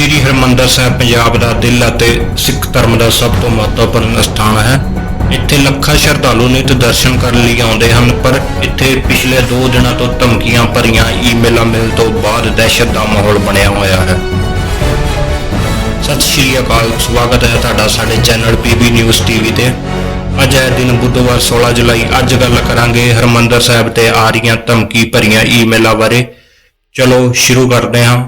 ਸ਼੍ਰੀ ਹਰਿਮੰਦਰ ਸਾਹਿਬ ਪੰਜਾਬ ਦਾ ਦਿਲ ਅਤੇ ਸਿੱਖ ਧਰਮ ਦਾ ਸਭ ਤੋਂ ਮਹੱਤਵਪੂਰਨ ਸਥਾਨ ਹੈ। ਇੱਥੇ ਲੱਖਾਂ ਸ਼ਰਧਾਲੂ ਨਿਤ ਦਰਸ਼ਨ ਕਰਨ ਲਈ ਆਉਂਦੇ ਹਨ, ਪਰ ਇੱਥੇ ਪਿਛਲੇ 2 ਦਿਨਾਂ ਤੋਂ ਧਮਕੀਆਂ ਭਰੀਆਂ ਈਮੇਲਾਂ ਮਿਲਣ ਤੋਂ ਬਾਅਦ ਦਹਿਸ਼ਤ ਦਾ ਮਾਹੌਲ ਬਣਿਆ ਹੋਇਆ ਹੈ। ਸਤਿ ਸ਼੍ਰੀ ਅਕਾਲ, ਸਵਾਗਤ ਹੈ ਤੁਹਾਡਾ ਸਾਡੇ ਚੈਨਲ ਪੀਬੀ ਨਿਊਜ਼ ਟੀਵੀ ਤੇ। ਅੱਜ ਹੈ ਦਿਨ ਬੁੱਧਵਾਰ 16 ਜੁਲਾਈ, ਅੱਜ ਗੱਲ ਕਰਾਂਗੇ ਹਰਮੰਦਰ ਸਾਹਿਬ ਤੇ ਆ ਰਹੀਆਂ ਧਮਕੀ ਭਰੀਆਂ ਈਮੇਲਾਂ ਬਾਰੇ। ਚਲੋ, ਸ਼ੁਰੂ ਕਰਦੇ ਹਾਂ।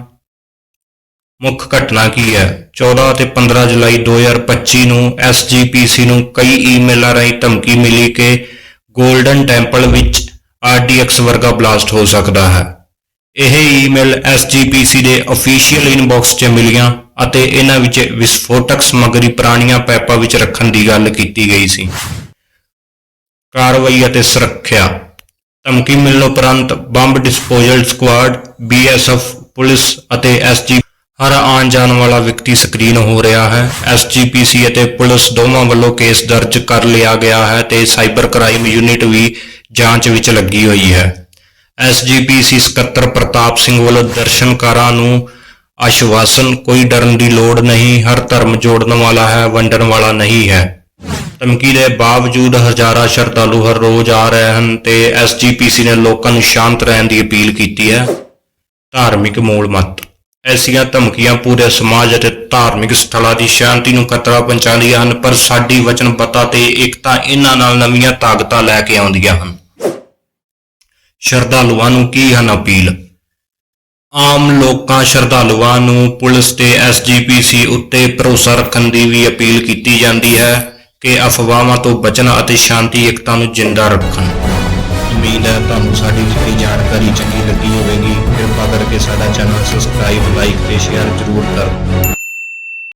ਮੁੱਖ ਘਟਨਾ ਕੀ ਹੈ? 14 ਅਤੇ 15 ਜੁਲਾਈ 2025 ਨੂੰ SGPC ਨੂੰ ਕਈ ਈਮੇਲਾਂ ਰਾਹੀਂ ਧਮਕੀ ਮਿਲੀ ਕਿ ਗੋਲਡਨ ਟੈਂਪਲ ਵਿੱਚ RDX ਵਰਗਾ ਬਲਾਸਟ ਹੋ ਸਕਦਾ ਹੈ। ਇਹ ਈਮੇਲ SGPC ਦੇ ਅਫੀਸ਼ੀਅਲ ਇਨਬਾਕਸ 'ਚ ਮਿਲੀਆਂ ਅਤੇ ਇਹਨਾਂ ਵਿੱਚ ਵਿਸਫੋਟਕ ਸਮੱਗਰੀ ਪੁਰਾਣੀਆਂ ਪੈਪਾਂ ਵਿੱਚ ਰੱਖਣ ਦੀ ਗੱਲ ਕੀਤੀ ਗਈ ਸੀ। ਕਾਰਵਾਈ ਅਤੇ ਸੁਰੱਖਿਆ। ਧਮਕੀ ਮਿਲਣ ਉਪਰੰਤ bomb disposal squad BSF police ਅਤੇ SG ਹਰ ਆਉਣ ਜਾਣ ਵਾਲਾ ਵਿਅਕਤੀ ਸਕਰੀਨ ਹੋ ਰਿਹਾ ਹੈ। SGPC ਅਤੇ ਪੁਲਿਸ ਦੋਵਾਂ ਵੱਲੋਂ ਕੇਸ ਦਰਜ ਕਰ ਲਿਆ ਗਿਆ ਹੈ ਤੇ ਸਾਈਬਰ ਕ੍ਰਾਈਮ ਯੂਨਿਟ ਵੀ ਜਾਂਚ ਵਿੱਚ ਲੱਗੀ ਹੋਈ ਹੈ। SGPC ਸਕੱਤਰ ਪ੍ਰਤਾਪ ਸਿੰਘ ਵੱਲੋਂ ਦਰਸ਼ਨਕਾਰਾਂ ਨੂੰ ਆਸ਼ਵਾਸਨ, ਕੋਈ ਡਰਨ ਦੀ ਲੋੜ ਨਹੀਂ, ਹਰ ਧਰਮ ਜੋੜਨ ਵਾਲਾ ਹੈ, ਵੰਡਣ ਵਾਲਾ ਨਹੀਂ ਹੈ। ਧਮਕੀ ਦੇ ਬਾਵਜੂਦ ਹਜ਼ਾਰਾਂ ਸ਼ਰਧਾਲੂ ਹਰ ਰੋਜ਼ ਆ ਰਹੇ ਹਨ ਤੇ SGPC ਨੇ ਲੋਕਾਂ ਨੂੰ ਸ਼ਾਂਤ ਰਹਿਣ ਦੀ ਅਪੀਲ ਕੀਤੀ ਹੈ। ਧਾਰਮਿਕ ਮੂਲ ਮਤ। ਐਸੀਆਂ ਧਮਕੀਆਂ ਪੂਰੇ ਸਮਾਜ ਅਤੇ ਧਾਰਮਿਕ ਸਥਲਾਂ ਦੀ ਸ਼ਾਂਤੀ ਨੂੰ ਖਤਰਾ ਪਹੁੰਚਾਉਂਦੀਆਂ ਹਨ, ਪਰ ਸਾਡੀ ਵਚਨਬੱਧਤਾ ਤੇ ਇਕਤਾ ਇਹਨਾਂ ਨਾਲ ਨਵੀਆਂ ਤਾਕਤਾਂ ਲੈ ਕੇ ਆਉਂਦੀਆਂ ਹਨ। ਸ਼ਰਧਾਲੂਆਂ ਨੂੰ ਕੀ ਹਨ ਅਪੀਲ? ਆਮ ਲੋਕਾਂ ਸ਼ਰਧਾਲੂਆਂ ਨੂੰ ਪੁਲਿਸ ਤੇ ਐਸਜੀਪੀਸੀ ਉੱਤੇ ਭਰੋਸਾ ਰੱਖਣ ਦੀ ਵੀ ਅਪੀਲ ਕੀਤੀ ਜਾਂਦੀ ਹੈ ਕਿ ਅਫਵਾਹਾਂ ਤੋਂ ਬਚਣ ਅਤੇ ਸ਼ਾਂਤੀ, ਏਕਤਾ ਨੂੰ ਜਿੰਦਾ ਰੱਖਣ। ਉਮੀਦ ਹੈ ਤੁਹਾਨੂੰ ਸਾਡੀ ਦਿੱਤੀ ਜਾਣਕਾਰੀ ਚੰਗੀ ਲੱਗੀ ਹੋਵੇਗੀ। ਕਿਰਪਾ ਕਰਕੇ ਸਾਡਾ ਚੈਨਲ ਸਬਸਕ੍ਰਾਈਬ ਲਾਈਕ ਤੇ ਸ਼ੇਅਰ ਜ਼ਰੂਰ ਕਰੋ।